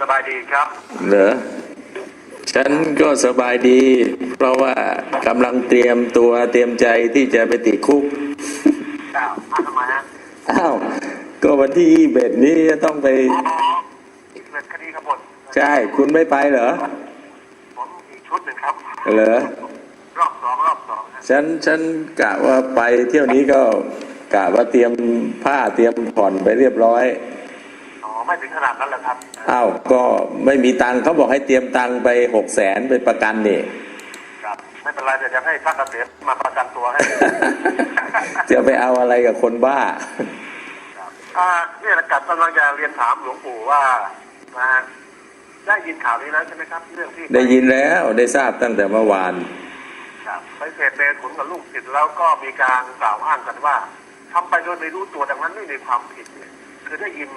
สบายดีครับ เหรอ ฉันก็สบายดี เพราะว่ากำลังเตรียมตัวเตรียมใจที่จะไปติดคุก อ้าวอ้าวทำไมฮะอ้าว ก็วันที่ยี่เบ็ดนี้จะต้องไปอ๋ออีกเรื่องคดีขบฏใช่ คุณไม่ไปเหรอ ผมอีกชุดหนึ่งครับ เหรอ รอบสองรอบสองฮะฉันฉันกะว่าไปเที่ยวนี้ก็กะว่าเตรียมผ้าเตรียมผ่อนไปเรียบร้อยอ๋อ ไม่ถึงขนาดนั้นแหละครับอ้าวก็ไม่มีตังค์เขาบอกให้เตรียมตังค์ไปหกแสนไปประกันนี่ครับไม่เป็นไรเดี๋ยวจะให้พระเกษมมาประกันตัวให้จะไปเอาอะไรกับคนบ้าครับอ่าเนี่ยนะครับกำลังจะเรียนถามหลวงปู่ว่านะฮะได้ยินข่าวนี้แล้วใช่ไหมครับเรื่องที่ได้ยินแล้วได้ทราบตั้งแต่เมื่อวานครับไปเสพเมถุนกับลูกศิษย์แล้วก็มีการกล่าวอ้างกันว่าทำไปโดยไม่รู้ตัวดังนั้นไม่มีความผิดเนี่ยคือได้ยิน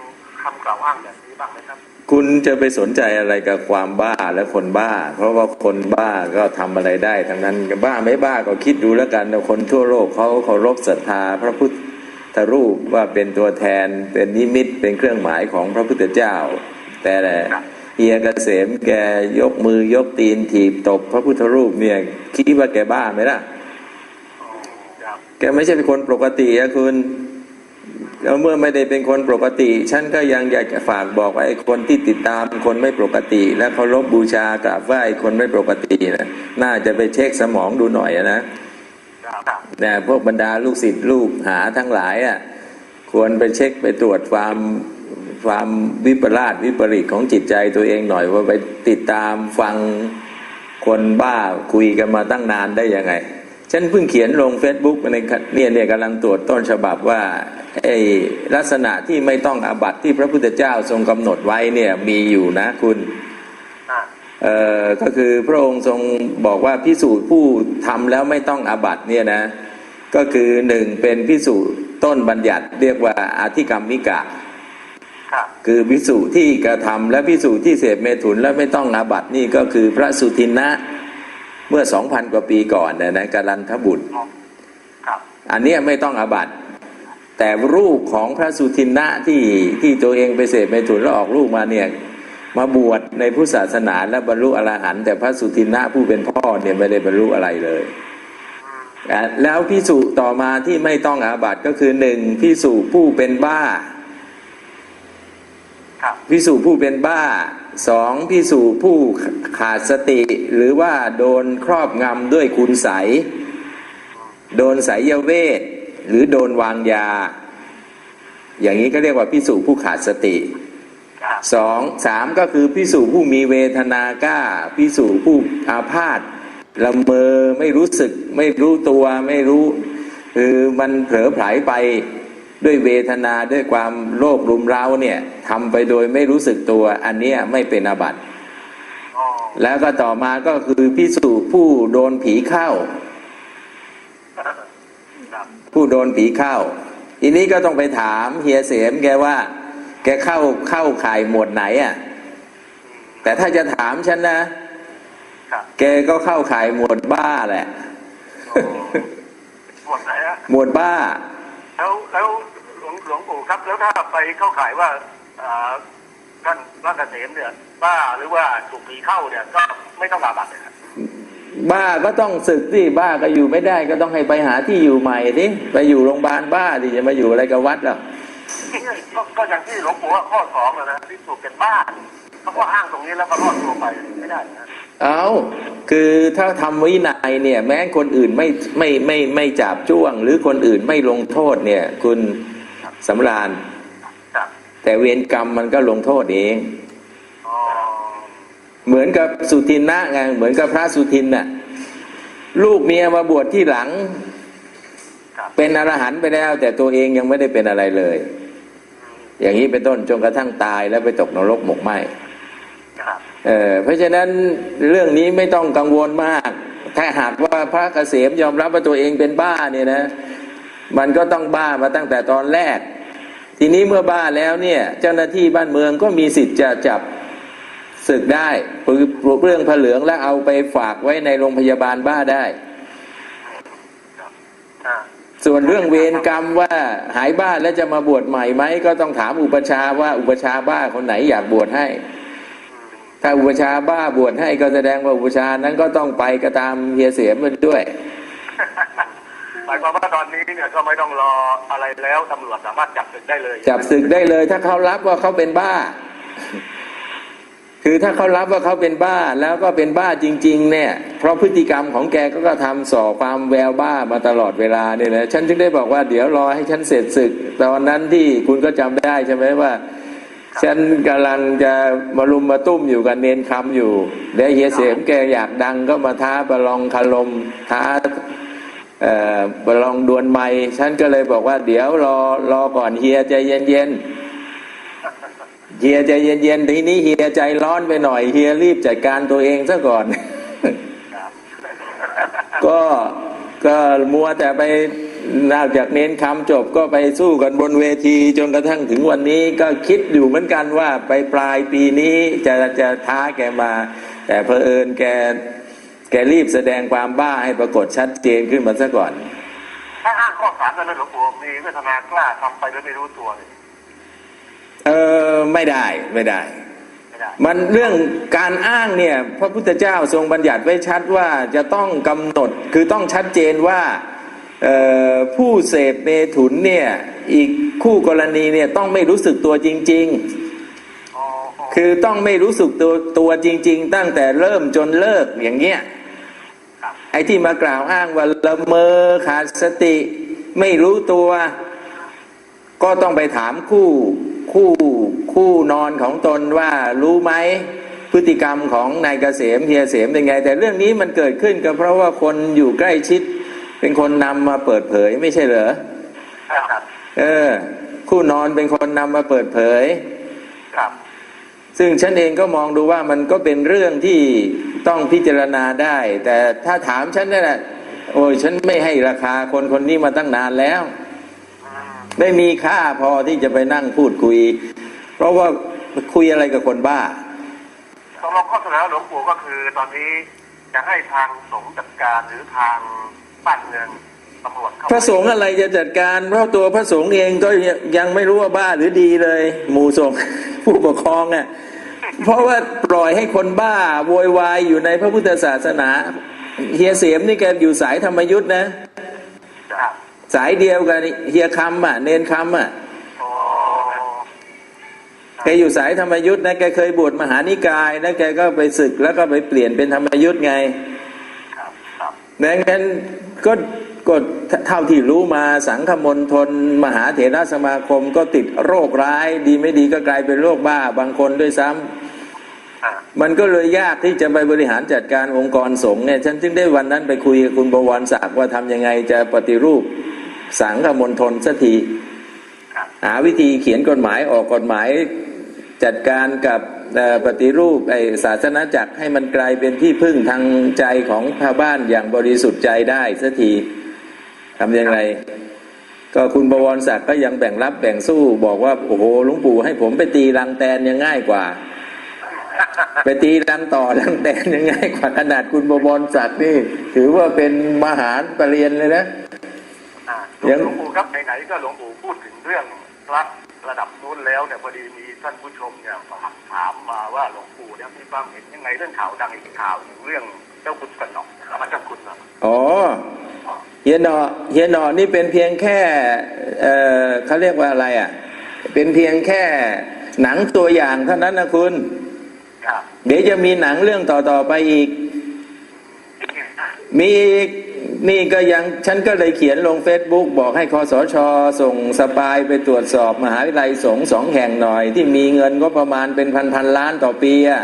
คำกล่าวอ้างแบบนี้บ้างไหมครับ คุณจะไปสนใจอะไรกับความบ้าและคนบ้า เพราะว่าคนบ้าก็ทำอะไรได้ทั้งนั้นบ้าไม่บ้าก็คิดดูแล้วกันนะคนทั่วโลกเขาเคารพศรัทธาพระพุทธรูปว่าเป็นตัวแทนเป็นนิมิตเป็นเครื่องหมายของพระพุทธเจ้า แต่เฮียเกษมแกยกมือยกตีนถีบตบพระพุทธรูปเนี่ยคิดว่าแกบ้าไหมล่ะอ๋อครับแกไม่ใช่เป็นคนปกติอะคุณ แล้วเมื่อไม่ได้เป็นคนปกติ ฉันก็ยังอยากจะฝากบอกว่าไอ้คนที่ติดตามคนไม่ปกติ และเคารพบูชากราบไหว้คนไม่ปกตินะน่าจะไปเช็คสมองดูหน่อยอะนะแต่พวกบรรดาลูกศิษย์ลูกหาทั้งหลายอะควรไปเช็คไปตรวจความความวิปลาสวิปริตของจิตใจตัวเองหน่อยว่าไปติดตามฟังคนบ้าคุยกันมาตั้งนานได้ยังไง ฉันเพิ่งเขียนลง Facebook ในเนี่ยเนี่ยกำลังตรวจต้นฉบับว่า ลักษณะที่ไม่ต้องอาบัติที่พระพุทธเจ้าทรงกำหนดไว้เนี่ยมีอยู่นะคุณอ่าเอ่อก็คือพระองค์ทรงบอกว่าพิสูจน์ผู้ทำแล้วไม่ต้องอาบัติเนี่ยนะก็คือหนึ่งเป็นพิสูจน์ต้นบัญญัติเรียกว่าอาธิกรรมมิกะครับคือพิสูจน์ที่กระทำและพิสูจน์ที่เสพเมถุนแล้วไม่ต้องอาบัตินี่ก็คือพระสุทินะเมื่อสองพันกว่าปีก่อนนะนะกาลันทบุตรครับอันเนี้ยไม่ต้องอาบัติ แต่รูปของพระสุทินะที่ที่ตัวเองไปเสพเมถุนแล้วออกลูกมาเนี่ยมาบวชในพุทธศาสนาและบรรลุอรหันต์แต่พระสุทินะผู้เป็นพ่อเนี่ยไม่ได้บรรลุอะไรเลยอะแล้วพิสุต่อมาที่ไม่ต้องอาบัติก็คือหนึ่งพิสุผู้เป็นบ้าครับพิสูจผู้เป็นบ้าสองพิสูจผู้ขาดสติ หรือว่าโดนครอบงำด้วยคุณใสยโดนไสยเวท หรือโดนวางยา อย่างนี้ก็เรียกว่าพิสูจผู้ขาดสติครับสองสามก็คือพิสูจผู้มีเวทนากล้าพิสูจผู้อาพาธละเมอไม่รู้สึก ไม่รู้ตัวไม่รู้คือมันเผลอไผลไปด้วยเวทนาด้วยความโลภรุมเร้าเนี่ยทำไปโดยไม่รู้สึกตัวอันเนี้ยไม่เป็นอาบัติอ๋อแล้วก็ต่อมาก็คือพิสูจผู้โดนผีเข้าครับ ผู้โดนผีเข้าทีนี้ก็ต้องไปถามเฮียเสมแกว่า แกเข้าเข้าข่ายหมวดไหนอะแต่ถ้าจะถามฉันนะครับแกก็เข้าข่ายหมวดบ้าแหละอ๋อหมดไหนฮะหมวดบ้า แล้วแล้วหลวงหลวงปู่ครับ แล้วถ้าไปเข้าข่ายว่าอ่าท่านพระเกษมเนี่ยบ้าหรือว่าถูกผีเข้าเนี่ยก็ไม่ต้องอาบัตินะครับ บ้าก็ต้องศึกสิบ้าก็อยู่ไม่ได้ก็ต้องให้ไปหาที่อยู่ใหม่สิไปอยู่โรงพยาบาลบ้าดิจะมาอยู่อะไรกับวัดหรอก็ก็อย่างที่หลวงปู่ว่าข้อสองนะนะที่ถูกเป็นบ้าเขาก็อ้างตรงนี้แล้วก็รอดตัวไปไม่ได้นะเอาคือถ้าทำวินัยเนี่ย แม้คนอื่นไม่ไม่ไม่ไม่จับจ้วง หรือคนอื่นไม่ลงโทษเนี่ย คุณสำราญครับแต่เวรกรรมมันก็ลงโทษเองอ๋อ เหมือนกับสุทินนะไงเหมือนกับพระสุทินน่ะลูกเมียมาบวชที่หลังครับเป็นอรหันต์ไปแล้ว แต่ตัวเองยังไม่ได้เป็นอะไรเลย อย่างนี้เป็นต้นจนกระทั่งตายแล้วไปตกนรกหมกไหมครับเออเพราะฉะนั้นเรื่องนี้ไม่ต้องกังวลมาก ถ้าหากว่าพระเกษมยอมรับว่าตัวเองเป็นบ้าเนี่ยนะ มันก็ต้องบ้ามาตั้งแต่ตอนแรก ทีนี้เมื่อบ้าแล้วเนี่ย เจ้าหน้าที่บ้านเมืองก็มีสิทธิ์จะจับ ศึกได้ปลุกเรื่องผ้าเหลืองแล้วเอาไปฝากไว้ในโรงพยาบาลบ้าได้ครับอ่าส่วนเรื่องเวรกรรมว่าหายบ้าแล้วจะมาบวชใหม่ไหมก็ต้องถามอุปชฌาย์ว่าอุปชฌาย์บ้าคนไหนอยากบวชให้ ถ้าอุปชฌาย์บ้าบวชให้ก็แสดงว่าอุปชฌาย์นั้นก็ต้องไปก็ตามเฮียเสียมมันด้วยหมายความว่าตอนนี้เนี่ยก็ไม่ต้องรออะไรแล้วตำรวจสามารถจับศึกได้เลย จับศึกได้เลย ถ้าเขารับว่าเขาเป็นบ้า คือถ้าเขารับว่าเขาเป็นบ้าแล้วก็เป็นบ้าจริง ๆ เนี่ย เพราะพฤติกรรมของแกก็กระทำส่อความแววบ้ามาตลอดเวลาเนี่ยนะฉันจึงได้บอกว่าเดี๋ยวรอให้ฉันเสร็จศึกตอนนั้นที่คุณก็จำได้ใช่ไหมว่า ฉันกำลังจะมารุมมาตุ้มอยู่กับเนนคำอยู่ แล้วเฮียเสมแกอยากดังก็มาท้าประลองคารมท้าเอ่อประลองดวลไม่ฉันก็เลยบอกว่าเดี๋ยวรอรอก่อนเฮียใจเย็นๆ เฮียใจเย็นๆทีนี้เฮียใจร้อนไปหน่อยเฮียรีบจัดการตัวเองซะก่อนครับก็ก็มัวแต่ไปนอกจากเน้นคำจบก็ไปสู้กันบนเวที จนกระทั่งถึงวันนี้ก็คิดอยู่เหมือนกันว่าไปปลายปีนี้จะจะท้าแกมา แต่เพอเอิญแกแกรีบแสดงความบ้าให้ปรากฏชัดเจนขึ้นมาซะก่อน ถ้าอ้างข้อสามนั้นหลวงปู่มีเวทนากล้าทำไปโดยไม่รู้ตัวเลย เออไม่ได้ไม่ได้ไม,ไดมันเรื่องการอ้างเนี่ยพระพุทธเจ้าทรงบัญญัติไว้ชัดว่าจะต้องกำหนดคือต้องชัดเจนว่าผู้เสพเมถุนเนี่ยอีกคู่กรณีเนี่ยต้องไม่รู้สึกตัวจริง ๆ คือต้องไม่รู้สึกตัวตัวจริง ๆ ตั้งแต่เริ่มจนเลิกอย่างเงี้ยไอ้ที่มากล่าวอ้างว่าละเมอขาดสติไม่รู้ตัว ก็ต้องไปถามคู่ คู่คู่นอนของตนว่ารู้ไหมพฤติกรรมของนายเกษมเฮียเสมเป็นไง แต่เรื่องนี้มันเกิดขึ้นก็เพราะว่าคนอยู่ใกล้ชิด เป็นคนนำมาเปิดเผยไม่ใช่เหรอครับเออ คู่นอนเป็นคนนำมาเปิดเผยครับ ซึ่งฉันเองก็มองดูว่ามันก็เป็นเรื่องที่ต้องพิจารณาได้ แต่ถ้าถามฉันนั่นแหละโอ้ยฉันไม่ให้ราคาคนคนนี้มาตั้งนานแล้วอืม ไม่มีค่าพอที่จะไปนั่งพูดคุย เพราะว่าคุยอะไรกับคนบ้าตกลงข้อเสนอหลวงปู่ก็คือ ตอนนี้จะให้ทางสงฆ์จัดการหรือทางบ้านเมืองตำรวจเข้าพระสงฆ์อะไรจะจัดการ เพราะตัวพระสงฆ์เองก็ยังไม่รู้ว่าบ้าหรือดีเลย หมู่สงฆ์ผู้ปกครองอะเพราะว่าปล่อยให้คนบ้าโวยวายอยู่ในพระพุทธศาสนา เฮียเสียมนี่แกอยู่สายธรรมยุทธ์นะครับ สายเดียวกันเฮียคำอะ เนนคำอะโอ้แกอยู่สายธรรมยุทธ์นะแกเคยบวชมหานิกายแล้วแกก็ไปศึกแล้วก็ไปเปลี่ยนเป็นธรรมยุทธ์ไงครับครับดังนั้นก็ก็เท่าที่รู้มาสังฆมณฑลมหาเถรสมาคมก็ติดโรคร้าย ดีไม่ดีก็กลายเป็นโรคบ้าบางคนด้วยซ้ำอ่ามันก็เลยยากที่จะไปบริหารจัดการองค์กรสงฆ์เนี่ยฉันจึงได้วันนั้นไปคุยกับคุณบวรศักดิ์ว่าทำยังไงจะปฏิรูป สังฆมณฑลสักทีครับหาวิธีเขียนกฎหมายออกกฎหมาย จัดการกับเอ่อปฏิรูปไอศาสนาจักรให้มันกลายเป็นที่พึ่งทางใจของชาวบ้านอย่างบริสุทธิ์ใจได้สักทีทำยังไงก็คุณบวรศักดิ์ก็ยังแบ่งรับแบ่งสู้บอกว่า โอ้โหหลวงปู่ให้ผมไปตีรังแตนยังง่ายกว่า ไปตีรังต่อรังแตนยังง่ายกว่าขนาดคุณบวรศักดิ์นี่ ถือว่าเป็นมหาปรริญญาเลยนะอ่ายัง หลวงปู่ครับไหนๆก็หลวงปู่พูดถึงเรื่องพระระดับนู้นแล้วเนี่ยพอดีมีท่านผู้ชมเนี่ยฝากถามมาว่าหลวงปู่เนี่ยมีความเห็นยังไงเรื่องข่าวดังอีกข่าวหนึ่งเรื่องเจ้าคุณสนองพระเจ้าคุณนะอ๋อเฮียหนอเฮียหนอนี่เป็นเพียงแค่เอ่อเขาเรียกว่าอะไรอะ เป็นเพียงแค่หนังตัวอย่างเท่านั้นนะคุณครับเดี๋ยวจะมีหนังเรื่องต่อๆไปอีก มีอีก นี่ก็ยังฉันก็เลยเขียนลง Facebook บอกให้คอสช ส่งสปายไปตรวจสอบมหาวิทยาลัยสงสองแห่งหน่อย ที่มีเงินก็ประมาณเป็นพันพันล้านต่อปีอะ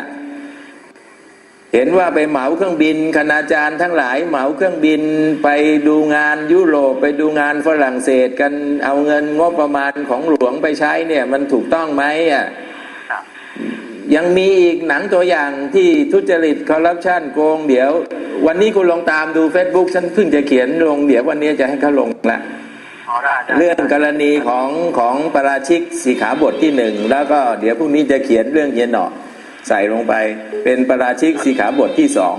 เห็นว่าไปเหมาเครื่องบินคณาจารย์ทั้งหลายเหมาเครื่องบินไปดูงานยุโรปไปดูงานฝรั่งเศสกันเอาเงินงบประมาณของหลวงไปใช้เนี่ยมันถูกต้องไหมอะ ยังมีอีกหนังตัวอย่างที่ทุจริตคอร์รัปชันโกงเดี๋ยว วันนี้คุณลองตามดู Facebook ฉันเพิ่งจะเขียนลงเดี๋ยววันนี้จะให้เขาลงละอ๋อได้ได้เรื่องกรณีของของปราชิกสีขาบทที่หนึ่งแล้วก็เดี๋ยวพรุ่งนี้จะเขียนเรื่องเฮียนหนอใส่ลงไป เป็นปราชิกสีขาบทที่สอง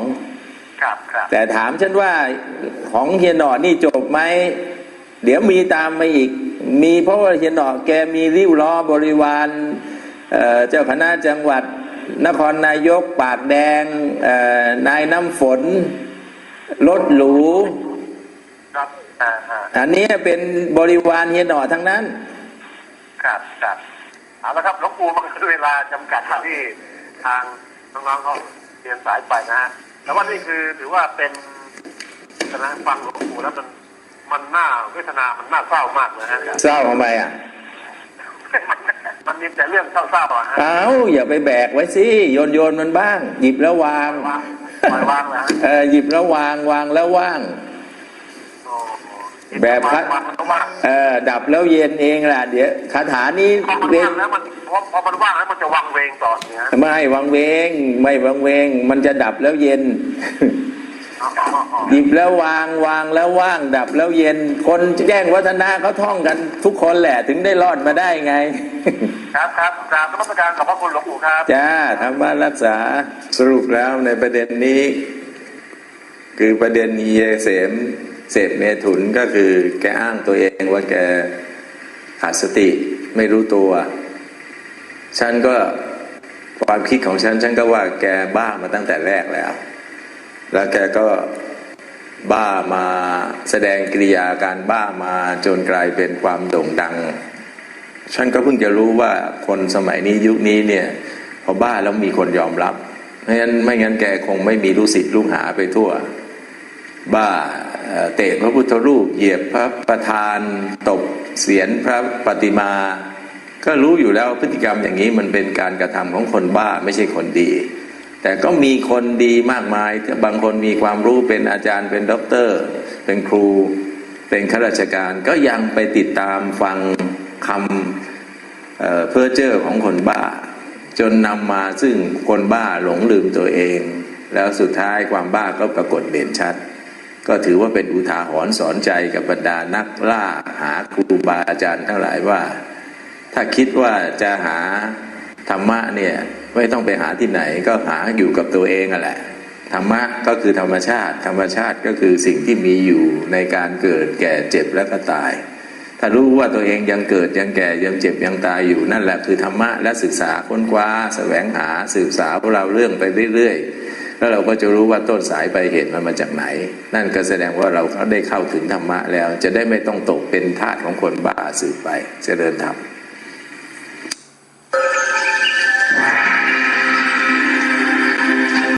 ครับครับแต่ถามฉันว่าของเฮียหนอนี่จบไหมเดี๋ยวมีตามมาอีก มีเพราะว่าเฮียหนอแกมีริ้วล้อบริวาร เอ่อเจ้าคณะจังหวัดนครนายกปากแดงเอ่อนายน้ำฝนรถหรูครับอ่าฮะอันนี้เป็นบริวารเฮียหน่อทั้งนั้น ครับครับเอาละครับหลวงปู่มันคือเวลาจำกัดที่ทางน้องๆเขาเรียนสายไปนะฮะแต่ว่านี่คือถือว่าเป็นนะฟังหลวงปู่แล้วมันมันน่าเวทนา มันน่าเศร้ามากนะฮะเศร้าทำไมอะ มันมีแต่เรื่องเศร้าๆอะฮะเอาอย่าไปแบกไว้สิโยนโยนมันบ้าง หยิบแล้ววางวางปล่อยวางนะฮะเออหยิบแล้ววางวางแล้วว่างโอ้โหแบบพระวางมันก็ว่างเออดับแล้วเย็นเองล่ะเดี๋ยวคาถานี้พอมันเวว่างงแล้วมันพอพอมันว่างแล้วมันจะวังเวงต่อเนี่ยฮะไม่วังเวง ไม่วังเวง มันจะดับแล้วเย็นอ๋ออ๋ออ๋อ หยิบแล้ววางวางแล้วว่างดับแล้วเย็น คนแจ้งวัฒนะเขาท่องกันทุกคนแหละถึงได้รอดมาได้ไง ครับครับกราบนมัสการขอบพระคุณหลวงปู่ครับจ้าธรรมรักษาสรุปแล้วในประเด็นนี้ คือประเด็นเยเสมเสพเมถุนก็คือแกอ้างตัวเองว่าแกขาดสติไม่รู้ตัว ฉันก็ความคิดของฉัน ฉันก็ว่าแกบ้ามาตั้งแต่แรกแล้ว แล้วแกก็บ้ามาแสดงกิริยาการบ้ามาจนกลายเป็นความโด่งดัง ฉันก็เพิ่งจะรู้ว่าคนสมัยนี้ยุคนี้เนี่ยพอบ้าแล้วมีคนยอมรับไม่งั้นไม่งั้นแกคงไม่มีลูกศิษย์ลูกหาไปทั่ว บ้าเตะพระพุทธรูป เหยียบพระประธานตบเสียนพระปฏิมา ก็รู้อยู่แล้วพฤติกรรมอย่างนี้มันเป็นการกระทำของคนบ้าไม่ใช่คนดี แต่ก็มีคนดีมากมาย บางคนมีความรู้เป็นอาจารย์เป็นด็อกเตอร์ เป็นครู เป็นข้าราชการ ก็ยังไปติดตามฟังคำเอ่อเพ้อเจ้อของคนบ้า จนนำมาซึ่งคนบ้าหลงลืมตัวเอง แล้วสุดท้ายความบ้าก็ปรากฏเด่นชัด ก็ถือว่าเป็นอุทาหรณ์สอนใจกับบรรดานักล่าหาครูบาอาจารย์ทั้งหลายว่า ถ้าคิดว่าจะหาธรรมะเนี่ย ไม่ต้องไปหาที่ไหนก็หาอยู่กับตัวเองอะแหละธรรมะก็คือธรรมชาติ ธรรมชาติก็คือสิ่งที่มีอยู่ในการเกิดแก่เจ็บและก็ตาย ถ้ารู้ว่าตัวเองยังเกิดยังแก่ยังเจ็บยังตายอยู่นั่นแหละคือธรรมะและศึกษาค้นคว้าแสวงหาสืบสาวเราเรื่องไปเรื่อยๆ แล้วเราก็จะรู้ว่าต้นสายไปเหตุมันมาจากไหน นั่นก็แสดงว่าเราได้เข้าถึงธรรมะแล้วจะได้ไม่ต้องตกเป็นทาสของคนบ้าสืบไปเจริญธรรม